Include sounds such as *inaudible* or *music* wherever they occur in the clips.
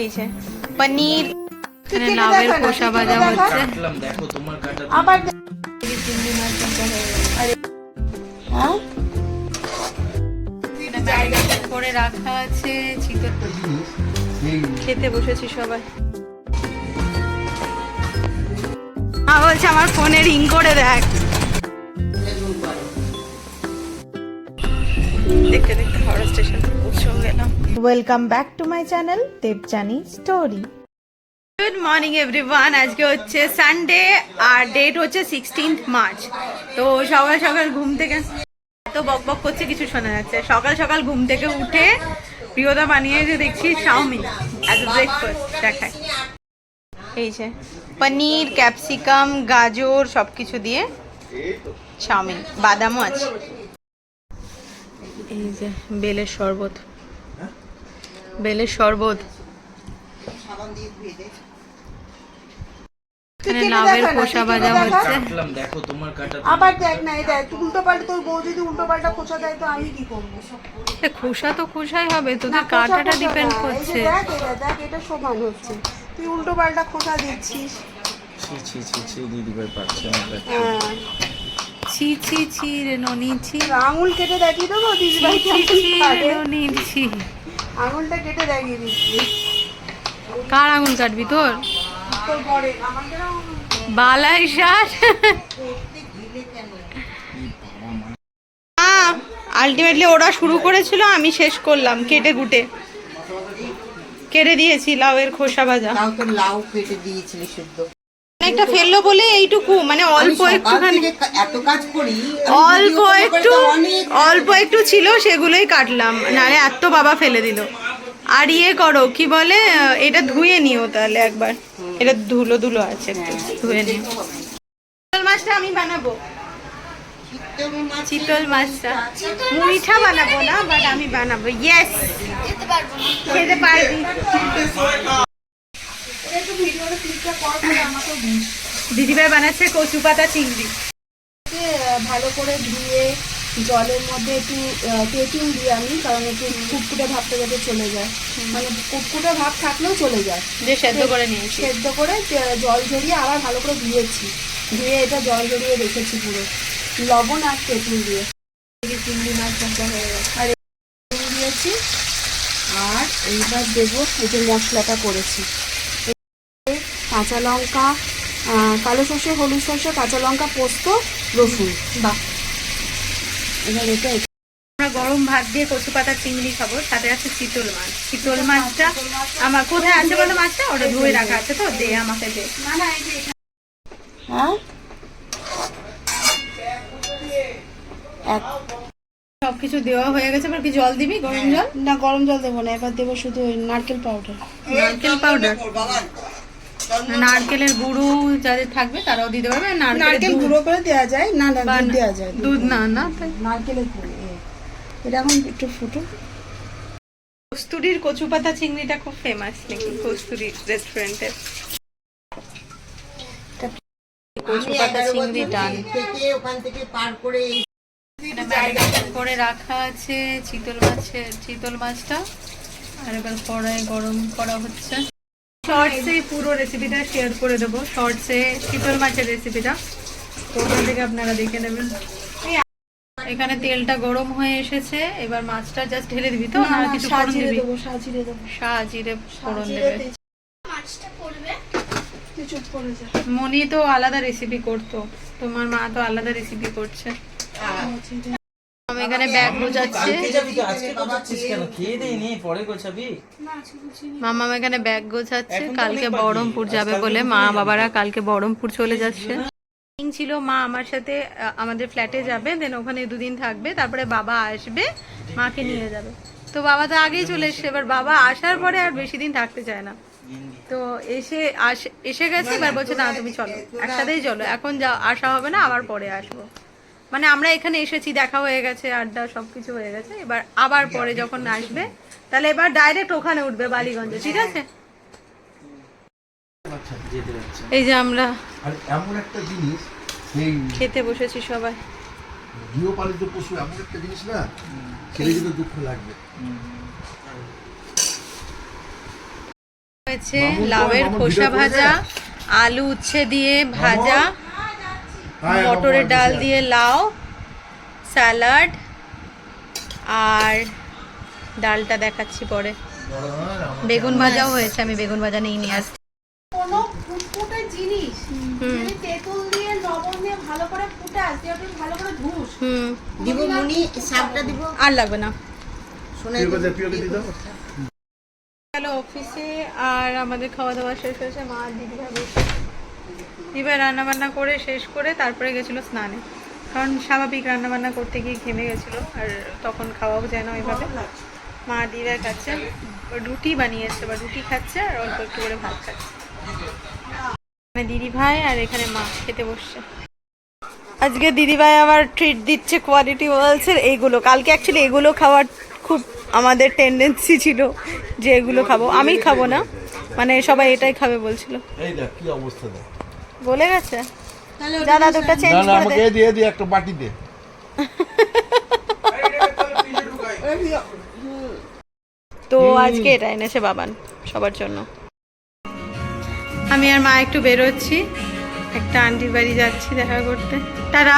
এই যে পনির। এখানে লাউয়ের খোসা ভাজা হচ্ছে। আবার চিংড়ি মাছ ভাজা হ্যাঁ করে রাখা আছে চিকেন খেতে বসেছি সবাই। মা বলছে আমার ফোনে রিং করে দেখ। দেখতে দেখতে Howrah station. Welcome back to my channel Debjani story good morning everyone আজকে হচ্ছে সানডে আর ডেট হচ্ছে সিক্সটিন্থ মার্চ তো সকাল সকাল ঘুম থেকে এত বক বক করছে, কিছু শোনা যাচ্ছে। সকাল সকাল ঘুম থেকে উঠে প্রিয়তা বানিয়েছে দেখছি চাউমিন অ্যাজ এ ব্রেকফাস্ট দেখায়। এই যে, পনির ক্যাপসিকাম গাজর সব কিছু দিয়ে চাউমিন বাদামও আছে। এই যে, বেলের শরবত। বেলের শরবত। এখানে লাউয়ের খোসা ভাজা হচ্ছে। দেখো তোমার কাটা আবার দেখ না এই উল্টো পাল্টা তোর বউ যদি উল্টো পাল্টা খোঁচা দেয় তো আমি কি করব? খোসা তো খোসাই হবে তোদের কাটাটা ডিপেন্ড না, এই যে করছে। দেখ এটা দেখ এটা সমান হচ্ছে। তুই উল্টো পাল্টা খোঁচা দিচ্ছিস। ছি ছি ছি ছি দিদি ভাই পাচ্ছে আমার হ্যাঁ। ছি ছি ছি রে ননি ছি। আঙুল কেটে দেখিয়ে দেবো দিদি ভাই ছি ছি ছি রে ননি ছি। আঙুলটা কেটে দেখিয়ে দিচ্ছি। কার আঙুল কাটবি তোর? বালাই শাস আলটিমেটলি ওরা শুরু করেছিল আমি শেষ করলাম কেটে কুটে। কেটে দিয়েছি লাউয়ের খোসা ভাজা। লাউ কেটে দিয়েছিলি শুদ্ধ একটা ফেলল বলে এইটুকু মানে অল্প একটুখানি। এত কাজ করি অল্প একটু অল্প একটু ছিল সেগুলোই কাটলাম। নারে এত বাবা ফেলে দিল। আর ইয়ে করো কি বলে এটা ধুয়ে নিও তাহলে একবার। এটা ধুলো ধুলো আছে একটু ধুয়ে নিও। চিতল মাছটা আমি বানাবো। চিতল মাছটা। মুইঠা বানাবো না বাট আমি বানাবো। ইয়েস খেতে পারবি একটু ভিডিওর ক্লিপটা কর করে আমাকে দিস দিদিভাই বানাচ্ছে কচু পাতা চিংড়ি। ভালো করে ধুয়ে জলের মধ্যে একটু তেঁতুল দিই আমি কারণ একটু কুটকুটে ভাবটা যাতে চলে যায়। মানে কুটকুটে ভাব থাকলেও চলে যায়। যে সেদ্ধ করে নিয়েছি। সেদ্ধ করে জল ঝরিয়ে আবার ভালো করে ধুয়েছি। ধুয়ে এটা জল ঝরিয়ে রেখেছি পুরো। লবণ আর তেঁতুল দিয়ে। চিংড়ি মাছ ভাজা হয়ে গেছে। আর দিয়েছি। আর এইবার দেবো এই যে মশলাটা করেছি। কাঁচা লঙ্কা কালো সর্ষে হলুদ সর্ষে কাঁচা লঙ্কা পোস্ত রসুন। বাহ। এবার এটা আমরা গরম ভাত দিয়ে কচু পাতা চিংড়ি খাব সাথে আছে চিতল মাছ। চিতল মাছটা আমার কোথায় আছে বলো মাছটা? ওটা ধুয়ে রাখা আছে তো দে আমাকে দে। হ্যাঁ? এক সবকিছু দেওয়া হয়ে গেছে এবার কি জল দিবি? গরম জল? না গরম জল দেবো না এবার দেবো শুধু নারকেল পাউডার। নারকেল পাউডার? নারকেলের গুঁড়ো যাদের থাকবে তারাও দিতে পারবে নারকেল গুঁড়ো করে দেওয়া যায় না না দুধ দেওয়া যায় দুধ না না নারকেলের গুঁড়ো এ। এটা এখন একটু ফুটো কস্তুরির কচু পাতা চিংড়িটা খুব ফেমাস নাকি কস্তুরি রেস্টুরেন্টের কচু আমি পাতা চিংড়ি ডান ওখান থেকে পার করে এই এখানে ম্যারিনেশন করে রাখা আছে চিতল মাছের চিতল মাছটা আর এবার কড়াই গরম করা হচ্ছে। শর্টসে পুরো রেসিপিটা শেয়ার করে দেবো। শর্টসে চিতল মাছের রেসিপিটা ওখান থেকে আপনারা দেখে নেবেন। এখানে তেলটা গরম হয়ে এসেছে। এবার মাছটা জাস্ট ঢেলে দিবি তো? না কিছু ফোড়ন দিবি? সাজিরে ফোড়ন দেবে। মনি তো আলাদা রেসিপি করতো। তোমার মা তো আলাদা রেসিপি করছে। আমি এখানে ব্যাগ গোছাচ্ছে কালকে যাবি তো আজকে গোছাচ্ছিস কেন? খেয়ে দেই নি পরে গোছাবি। মামা এখানে ব্যাগ গোছাচ্ছে। কালকে বহরমপুর যাবে বলে মা বাবারা কালকে বহরমপুর চলে যাচ্ছে। ছিল মা আমার সাথে আমাদের ফ্ল্যাটে যাবে দেন ওখানে দুদিন থাকবে তারপরে বাবা আসবে মাকে নিয়ে যাবে। তো বাবা তো আগেই চলে এসছে এবার বাবা আসার পরে আর বেশি দিন থাকতে চায় না। তো এসে আস- এসে গেছে এবার বলছে না তুমি চলো একসাথেই চলো এখন যা আসা হবে না আবার পরে আসব। মানে আমরা এখানে এসেছি দেখা হয়ে গেছে আড্ডা সবকিছু হয়ে গেছে। এবার আবার পরে যখন আসবে তাহলে এবার ডাইরেক্ট ওখানে উঠবে বালিগঞ্জে ঠিক আছে? যেতে এই যে আমরা এমন একটা জিনিস খেতে বসেছি সবাই। গৃহপালিত পশু এমন একটা জিনিস না কিন্তু দুঃখ লাগবে। হয়েছে লাউয়ের খোসা ভাজা আলু উচ্ছে দিয়ে ভাজা হ্যাঁ, মটরের ডাল দিয়ে লাউ স্যালাড আর ডালটা দেখাচ্ছি পরে। বেগুন ভাজাও হয়েছে আমি বেগুন ভাজা নিয়ে নিয়ে আসছি। কোনো ফুটফুটে জিনিস হুম। যদি তেঁতুল দিয়ে লবণ দিয়ে ভালো করে ফুটাস দিয়ে ওটা ভালো করে ধুস। হুম। দিব মুনি শাকটা দিব। আর লাগবে না। শোনা। গেল অফিসে আর আমাদের খাওয়া দাওয়া শেষ হয়েছে মা আর দিদিভাই বসে দিদিভাই রান্নাবান্না করে শেষ করে তারপরে গেছিল স্নানে। কারণ স্বাভাবিক রান্নাবান্না করতে গিয়ে ঘেমে গেছিল আর তখন খাওয়াও যায় না ওইভাবে মা দিদিভাই খাচ্ছে, রুটি বানিয়েছে বা রুটি খাচ্ছে আর অল্প একটু করে ভাত খাচ্ছে। মানে দিদিভাই আর এখানে মা খেতে বসছে। আজকে দিদিভাই আবার ট্রিট দিচ্ছে কোয়ালিটি ওয়ালসের এইগুলো কালকে অ্যাকচুয়ালি এগুলো খাওয়ার খুব আমাদের টেন্ডেন্সি ছিল যে এগুলো খাব। আমি খাব না। মানে সবাই এটাই খাবে বলছিল। এই দেখ কি অবস্থা বলে গেছে? দাদা দুটো চেঞ্জ করে আমাকে দে। এই দিয়ে দিয়ে একটা বাটি দে। তো আজকে এটা এনেছে বাবান সবার জন্য। আমি আর মা একটু বেরোচ্ছি। একটা আন্টির বাড়ি যাচ্ছি দেখা করতে। তারা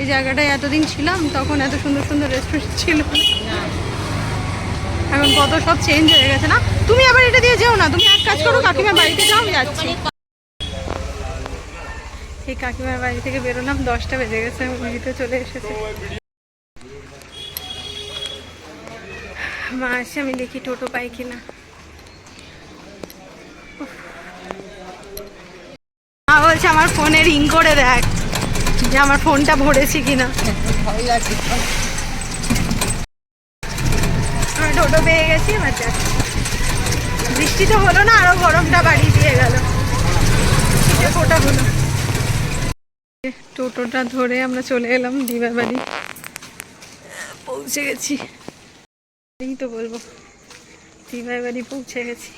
এই জায়গাটায় এতদিন ছিলাম তখন এত সুন্দর সুন্দর রেস্টুরেন্ট ছিল। এখন কত সব চেঞ্জ হয়ে গেছে না? তুমি আবার এটা দিয়ে যেও না, তুমি এক কাজ করো, কাকিমার বাড়িতে যাও, আমি যাচ্ছি। এই কাকিমার বাড়ি থেকে বেরোলাম, দশটা বেজে গেছে বাড়িতে চলে এসেছে। মা আসে আমি দেখি টোটো পাই কিনা। মা বলছে, আমার ফোনে রিং করে দেখ, যে আমার ফোনটা ভরেছি কিনা। আমি টোটো পেয়ে গেছি যাচ্ছি। বৃষ্টি তো হলো না, আরও গরমটা বাড়িয়ে দিয়ে গেল। ফোটা হলো। টোটোটা ধরে আমরা চলে এলাম দিবার বাড়ি। পৌঁছে গেছি। এই তো বলব দিবার বাড়ি পৌঁছে গেছি।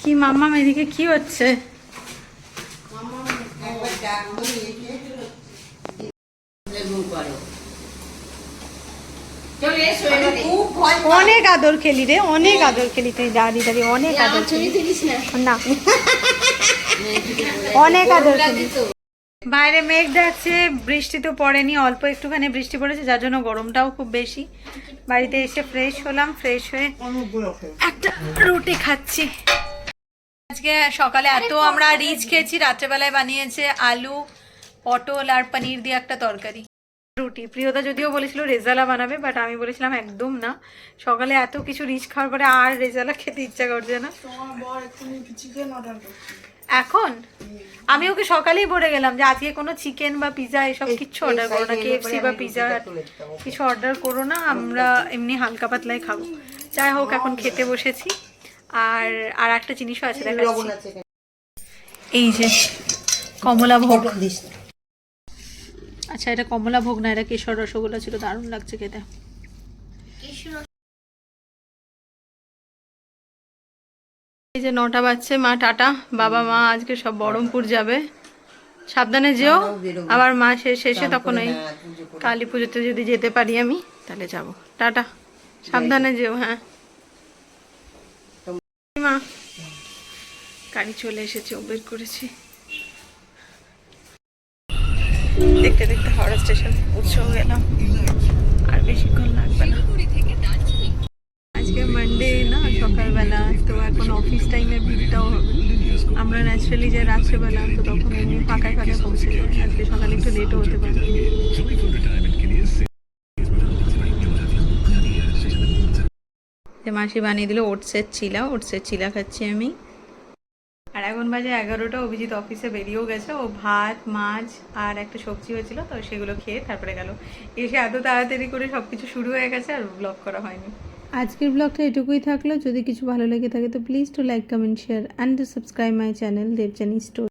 কি মাম্মা এদিকে কি হচ্ছে? একবার দিয়ে এসে লেবু করো আমি খুব ভয় পাই। অনেক আদর খেলি রে অনেক আদর খেলি তুই দাঁড়ি দাঁড়িয়ে *laughs* অনেক আদর খেলি। না? অনেক আদর খেলি। বাইরে মেঘ ডাকছে বৃষ্টি তো পড়েনি অল্প একটুখানি বৃষ্টি পড়েছে যার জন্য গরমটাও খুব বেশি। বাড়িতে এসে ফ্রেশ হলাম ফ্রেশ হয়ে একটা রুটি খাচ্ছি। আজকে সকালে এত আমরা রিচ খেয়েছি রাত্রেবেলায় বানিয়েছে আলু পটল আর পনির দিয়ে একটা তরকারি। রুটি। প্রিয়তা যদিও বলেছিল রেজালা বানাবে বাট আমি বলেছিলাম একদম না। সকালে এত কিছু রিচ খাওয়ার পরে আর রেজালা খেতে ইচ্ছা করছে না। এখন? আমি ওকে সকালেই বলে গেলাম যে আজকে কোনো চিকেন বা পিৎজা এসব কিচ্ছু অর্ডার করো না কেএফসি বা পিৎজা কিছু অর্ডার করো না আমরা এমনি হালকা পাতলাই খাব। যাই হোক এখন খেতে বসেছি। আর আর একটা জিনিসও আছে দেখাচ্ছি। এই যে কমলা ভোগ। আচ্ছা এটা কমলা ভোগ না এটা কেশর রসগোল্লা ছিল দারুণ লাগছে খেতে। এই যে নটা বাজছে মা টাটা বাবা মা আজকে সব বহরমপুর যাবে। সাবধানে যেও আবার মা শেষ শেষে তখন ওই হ্যাঁ। কালী পুজোতে যদি যেতে পারি আমি তাহলে যাব। টাটা সাবধানে যেও হ্যাঁ। মা গাড়ি চলে এসেছে ও বের করেছি। দেখতে দেখতে হাওড়া স্টেশন পৌঁছেও গেলাম আর বেশিক্ষণ লাগবে না। আজকে মানডে না, সকালবেলা, তো এখন অফিস টাইমের ভিড়টাও আমরা ন্যাচারালি যে রাত্রেবেলা, তো তখন এমনি ফাঁকায় ফাঁকায় পৌঁছে যাই। আজকে সকালে একটু লেটও হতে পারে। মাসি বানিয়ে দিল, ওটসের চিলা ওটসের চিলা খাচ্ছি আমি। এখন বাজে এগারোটা অভিজিৎ অফিসে বেরিয়েও গেছে। ও ভাত, মাছ আর একটা সবজি হয়েছিল, তো সেগুলো খেয়ে তারপরে গেল। এসে এত তাড়াতাড়ি করে সব কিছু শুরু হয়ে গেছে আর ব্লগ করা হয়নি। আজকের ব্লগটা এটুকুই থাকল। যদি কিছু ভালো লেগে থাকে, তো please to like comment share and subscribe my channel Debjani store